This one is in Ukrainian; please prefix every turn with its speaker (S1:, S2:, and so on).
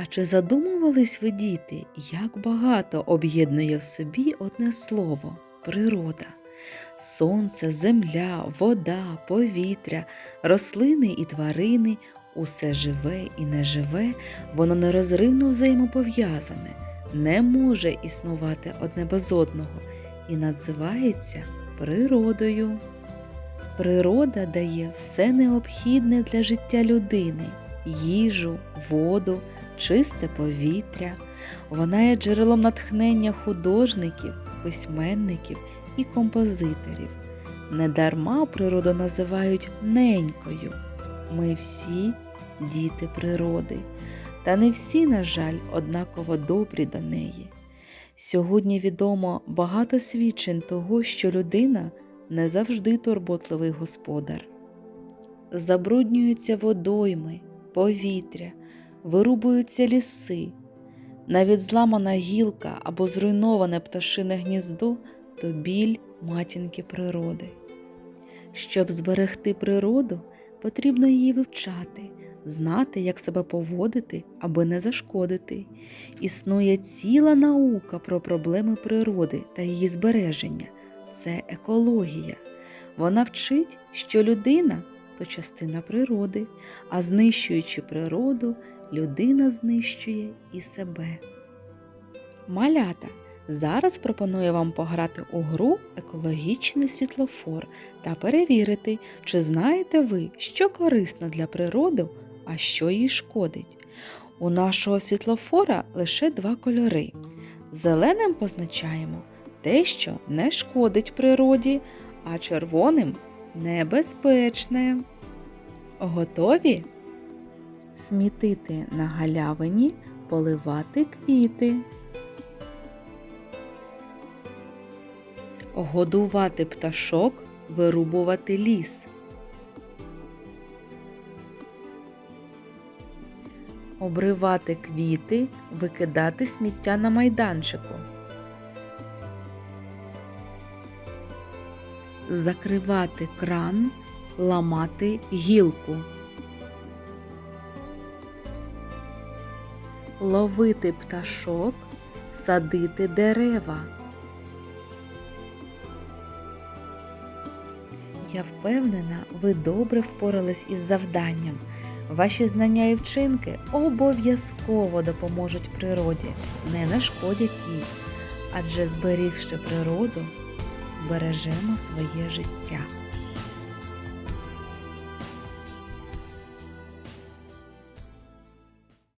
S1: А чи задумувались ви, діти, як багато об'єднує в собі одне слово природа? Сонце, земля, вода, повітря, рослини і тварини усе живе і неживе, воно нерозривно взаємопов'язане, не може існувати одне без одного і називається природою. Природа дає все необхідне для життя людини їжу, воду, чисте повітря. Вона є джерелом натхнення художників, письменників і композиторів. Недарма природу називають ненькою. Ми всі діти природи, та не всі, на жаль, однаково добрі до неї. Сьогодні відомо багато свідчень того, що людина не завжди турботливий господар. Забруднюються водойми, повітря, вирубуються ліси. Навіть зламана гілка або зруйноване пташине гніздо то біль матінки природи. Щоб зберегти природу, потрібно її вивчати, знати, як себе поводити, аби не зашкодити. Існує ціла наука про проблеми природи та її збереження це екологія. Вона вчить, що людина то частина природи, а знищуючи природу, людина знищує і себе. Малята. Зараз пропоную вам пограти у гру екологічний світлофор та перевірити, чи знаєте ви, що корисно для природи, а що їй шкодить. У нашого світлофора лише два кольори. Зеленим позначаємо те, що не шкодить природі, а червоним небезпечне. Готові? Смітити на галявині, поливати квіти. Годувати пташок, вирубувати ліс. Обривати квіти, викидати сміття на майданчику. Закривати кран, ламати гілку. Ловити пташок, садити дерева. Я впевнена, ви добре впорались із завданням. Ваші знання і вчинки обов'язково допоможуть природі, не нашкодять їй, адже зберігши природу, збережемо своє життя.